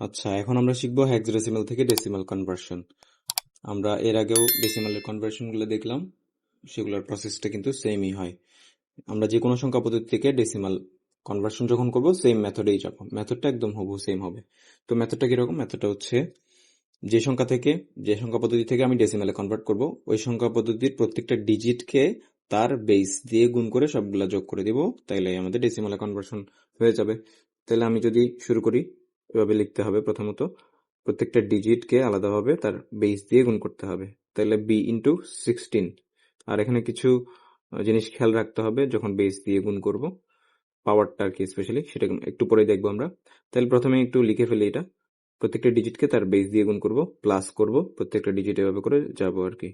আচ্ছা এখন আমরা শিখব হেক্সাডেসিমাল থেকে ডেসিমাল কনভার্সন আমরা এর আগেও ডেসিমালের কনভার্সনগুলো দেখলাম, সেগুলোর প্রসেসটা কিন্তু সেমই হয়। আমরা যে কোনো সংখ্যা পদ্ধতি থেকে ডেসিমাল কনভার্সন যখন করব সেম মেথডেই যাব। মেথডটা একদম হবু সেম হবে। তো মেথডটা কীরকম? মেথডটা হচ্ছে, যে সংখ্যা থেকে, যে সংখ্যা পদ্ধতি থেকে আমি ডেসিমালে কনভার্ট করব, ওই সংখ্যা পদ্ধতির প্রত্যেকটা ডিজিটকে তার বেস দিয়ে গুণ করে সবগুলা যোগ করে দিব, তাইলে আমাদের ডেসিমালে কনভার্সন হয়ে যাবে। তাহলে আমি যদি শুরু করি এভাবে লিখতে হবে প্রথমত। প্রত্যেকটা ডিজিটকে আলাদাভাবে তার বেস দিয়ে গুণ করতে হবে। তাহলে বি ইন্টু সিক্সটিন আর এখানে কিছু জিনিস খেয়াল রাখতে হবে যখন বেস দিয়ে গুণ করব। পাওয়ারটা আর কি স্পেশালি সেটা একটু পরে দেখব আমরা। তাহলে প্রথমে একটু লিখে ফেলি এটা। প্রত্যেকটা ডিজিটকে তার বেস দিয়ে গুণ করব প্লাস করব, প্রত্যেকটা ডিজিট এভাবে করে যাব আর কি।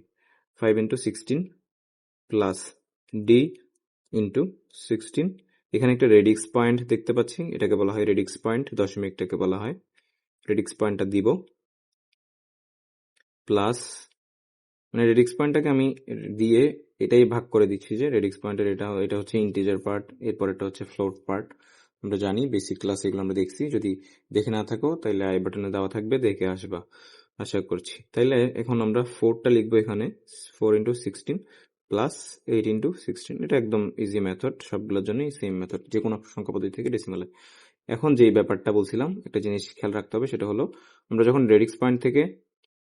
Five into sixteen plus D into sixteen এখানে একটা রেডিক্স পয়েন্ট দেখতে পাচ্ছি। এটাকে বলা হয় রেডিক্স পয়েন্ট দশমিকটাকে বলা হয়। রেডিক্স পয়েন্টটা দিব। প্লাস মানে রেডিক্স পয়েন্টটাকে আমি দিয়ে এটাই ভাগ করে দিচ্ছি যে রেডিক্স পয়েন্টের এটা এটা হচ্ছে ইন্টিজার পার্ট এরপর এটা হচ্ছে ফ্লোট পার্ট আমরা জানি বেসিক ক্লাস এগুলো আমরা দেখছি। যদি দেখে না থাকো তাহলে আই বাটনে দেওয়া থাকবে, দেখে আসবা। আশা করছি। তাইলে এখন আমরা ফোরটা লিখব এখানে four into sixteen plus eight into sixteen এটা একদম ইজি মেথড সবগুলোর জন্যই সেম মেথড যে কোনো সংখ্যা পদ্ধতি থেকে ডেসিমালে এখন যেই ব্যাপারটা বলছিলাম, একটা জিনিস খেয়াল রাখতে হবে, সেটা হলো আমরা যখন রেডিক্স পয়েন্ট থেকে,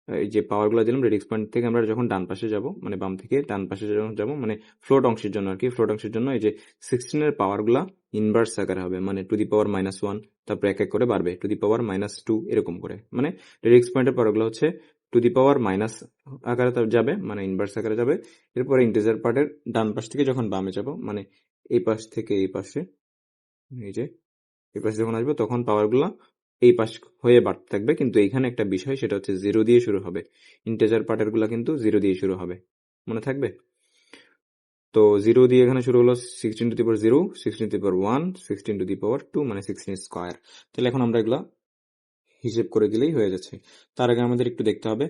এই যে পাওয়ারগুলো দিলাম রেডিক্স পয়েন্ট থেকে আমরা যখন ডান পাশে যাব মানে বাম থেকে ডান পাশে যখন যাব মানে ফ্লোট অংশের জন্য আর কি ফ্লোট অংশের জন্য এই যে সিক্সটিনের পাওয়ারগুলা ইনভার্স আকারে হবে মানে to the power minus one তারপর এক এক করে বাড়বে to the power minus two এরকম করে। মানে রেডিক্স পয়েন্টের পাওয়ারগুলো হচ্ছে টু দি পাওয়ার মাইনাস আকারে যাবে মানে ইনভার্স আকারে যাবে। এরপরে ইন্টিজার পার্টের ডান পাশ থেকে যখন বামে যাব মানে এই পাশ থেকে এই পাশে, এই যে, এই পাশে যখন আসবে, তখন পাওয়ারগুলা এই পাশ হয়ে বাড়তে থাকবে। কিন্তু এখানে একটা বিষয়, সেটা হচ্ছে জিরো দিয়ে শুরু হবে। ইন্টেজার পার্টেরগুলা কিন্তু জিরো দিয়ে শুরু হবে। মনে থাকবে? তো জিরো দিয়ে এখানে শুরু হলো sixteen to the power zero sixteen to the power one sixteen to the power two মানে সিক্সটিন স্কোয়ার তাহলে এখন আমরা এগুলা হিসেব করে দিলেই হয়ে যাচ্ছে। তার আগে আমাদের একটু দেখতে হবে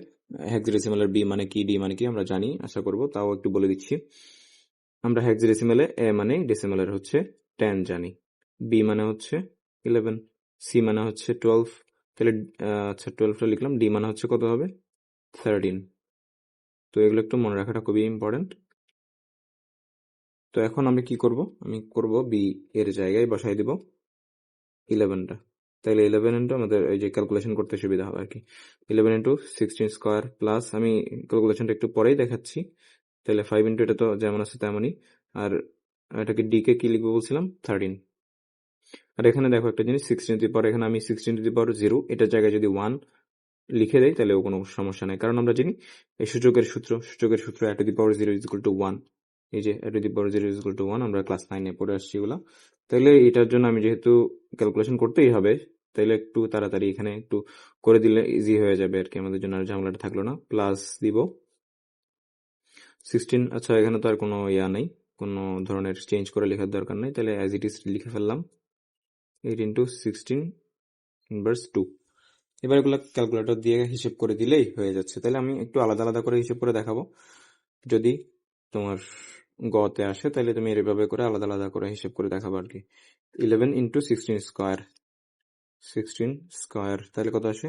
হেক্সাডেসিমালের বি মানে কি ডি মানে কি আমরা জানি, আশা করব, তাও একটু বলে দিচ্ছি। আমরা হেক্সাডেসিমালে এ মানে ডেসিমালের হচ্ছে টেন জানি। বি মানে হচ্ছে ইলেভেন সি মানে হচ্ছে টুয়েলভ তাহলে আচ্ছা টুয়েলভটা লিখলাম ডি মানে হচ্ছে কত হবে? থার্টিন তো এগুলো একটু মনে রাখাটা খুবই ইম্পর্টেন্ট তো এখন আমি কি করব? আমি করব বি এর জায়গায় বসাই দিব ইলেভেনটা তাহলে ইলেভেন ইন্টু আমাদের এই যে ক্যালকুলেশন করতে সুবিধা হবে আর কি eleven into sixteen square plus আমি ক্যালকুলেশনটা একটু পরেই দেখাচ্ছি। তাহলে ফাইভ ইন্টু এটা তো যেমন আছে তেমনই। আর এটাকে ডি কে কি লিখব বলছিলাম? থার্টিন আর এখানে দেখো একটা জিনিস সিক্সটিন টু পাওয়ার এখানে আমি সিক্সটিন টু পাওয়ার জিরো এটার জায়গায় যদি ওয়ান লিখে দেই তাহলেও কোনো সমস্যা নেই। কারণ আমরা জানি এই সূচকের সূত্র সূচকের সূত্র at the power zero is to one এই যে at the power zero is to one আমরা ক্লাস নাইনে পড়ে আসছি এগুলো। তাহলে এটার জন্য আমি যেহেতু ক্যালকুলেশন করতেই হবে তাহলে একটু তাড়াতাড়ি এখানে একটু করে দিলে ইজি হয়ে যাবে আর কি আমাদের জন্য আর ঝামেলাটা থাকল না। প্লাস দিব সিক্সটিন আচ্ছা এখানে তো আর কোনো ইয়া নেই। কোনো ধরনের চেঞ্জ করে লেখার দরকার নেই। তাহলে অ্যাজ ইট ইজ লিখে ফেললাম। Eight into sixteen inverse two এবার এগুলো ক্যালকুলেটর দিয়ে হিসেব করে দিলেই হয়ে যাচ্ছে। তাহলে আমি একটু আলাদা আলাদা করে হিসেব করে দেখাবো। যদি তোমার গতে আসে, তাহলে তুমি এভাবে করে আলাদা আলাদা করে হিসেব করে দেখাবো আর কি eleven into sixteen square sixteen square তাহলে কত আসে?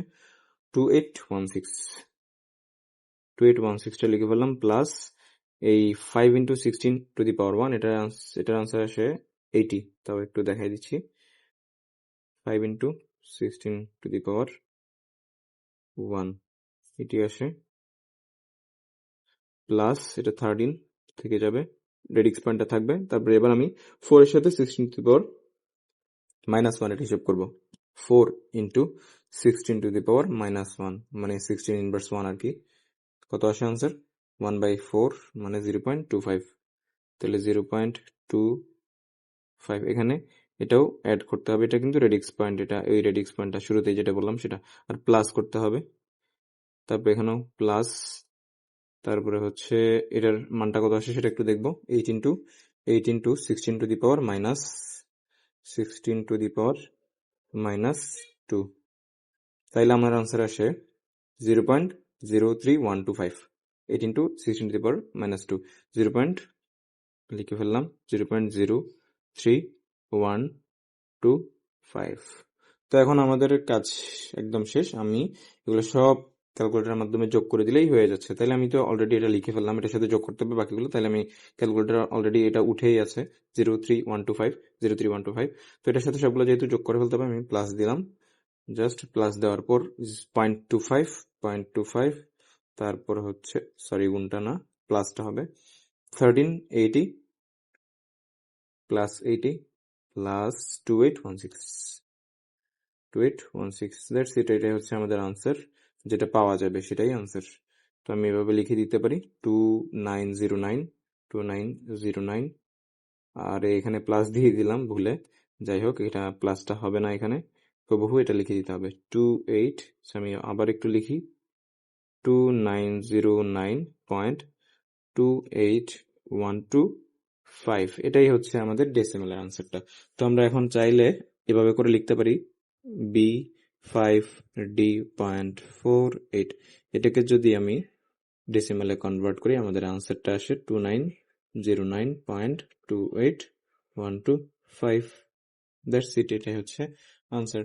Two eight one six two eight one সিক্সটা লিখে ফেললাম প্লাস এই five into sixteen to the power one এটা এটার আনসার আসে এইটি তাও একটু দেখাই দিচ্ছি। Five into sixteen to power one এটি আসে। প্লাস এটা থার্টিন থেকে যাবে। রেডিক্স পয়েন্টটা থাকবে। তারপরে এবার আমি ফোর এর সাথে sixteen to the power minus এটা হিসাব করব। Four into sixteen to the power minus one মানে সিক্সটিন ইনভার্স ওয়ান আর কি। কত আসে আনসার ওয়ান বাই ফোর মানে জিরো পয়েন্ট টু ফাইভ তাহলে জিরো পয়েন্ট টু ফাইভ এখানে এটাও অ্যাড করতে হবে, এটা কিন্তু রেডিক্স পয়েন্ট এটা এই রেডিক্স পয়েন্টটা শুরুতে যেটা বললাম সেটা। আর প্লাস করতে হবে। তারপরে এখানেও প্লাস তারপরে হচ্ছে এটার মানটা কত আসে সেটা একটু দেখব। Eight into eight into sixteen to the power minus sixteen to the power minus two তাইলে আমার আনসার আসে zero point zero three one two five eight into sixteen to the power minus two zero point লিখে ফেললাম zero point zero three one two five তো এখন আমাদের কাজ একদম শেষ। আমি এগুলো সব ক্যালকুলেটরের মাধ্যমে যোগ করে দিলেই হয়ে যাচ্ছে। তাহলে আমি তো অলরেডি এটা লিখে ফেললাম, এটার সাথে যোগ করতে হবে বাকিগুলো। তাহলে আমি ক্যালকুলেটার অলরেডি এটা উঠেই আছে zero three one two five zero three one two five তো এটার সাথে সবগুলো যেহেতু যোগ করে ফেলতে হবে, আমি প্লাস দিলাম। জাস্ট প্লাস দেওয়ার পর point two five point two five তারপর হচ্ছে সরি গুণটা না প্লাসটা হবে। Thirteen eighty plus eighty plus two eight one six two eight one six that's it এটাই হচ্ছে আমাদের আনসার যেটা পাওয়া যাবে সেটাই আনসার তো আমি এভাবে লিখে দিতে পারি two nine zero nine two nine zero nine আর এখানে প্লাস দিয়ে দিলাম ভুলে, যাই হোক, এটা প্লাসটা হবে না এখানে। হুবহু এটা লিখে দিতে হবে টু এইট আমি আবার একটু লিখি two nine zero nine point two eight one two five এটাই হচ্ছে আমাদের ডেসিমেলের আনসারটা তো আমরা এখন চাইলে এভাবে করে লিখতে পারি B five D point four eight এটাকে যদি আমি ডেসিমালে কনভার্ট করি, আমাদের আনসারটা আসে two nine zero nine point two eight one two five that's it এটাই হচ্ছে আনসার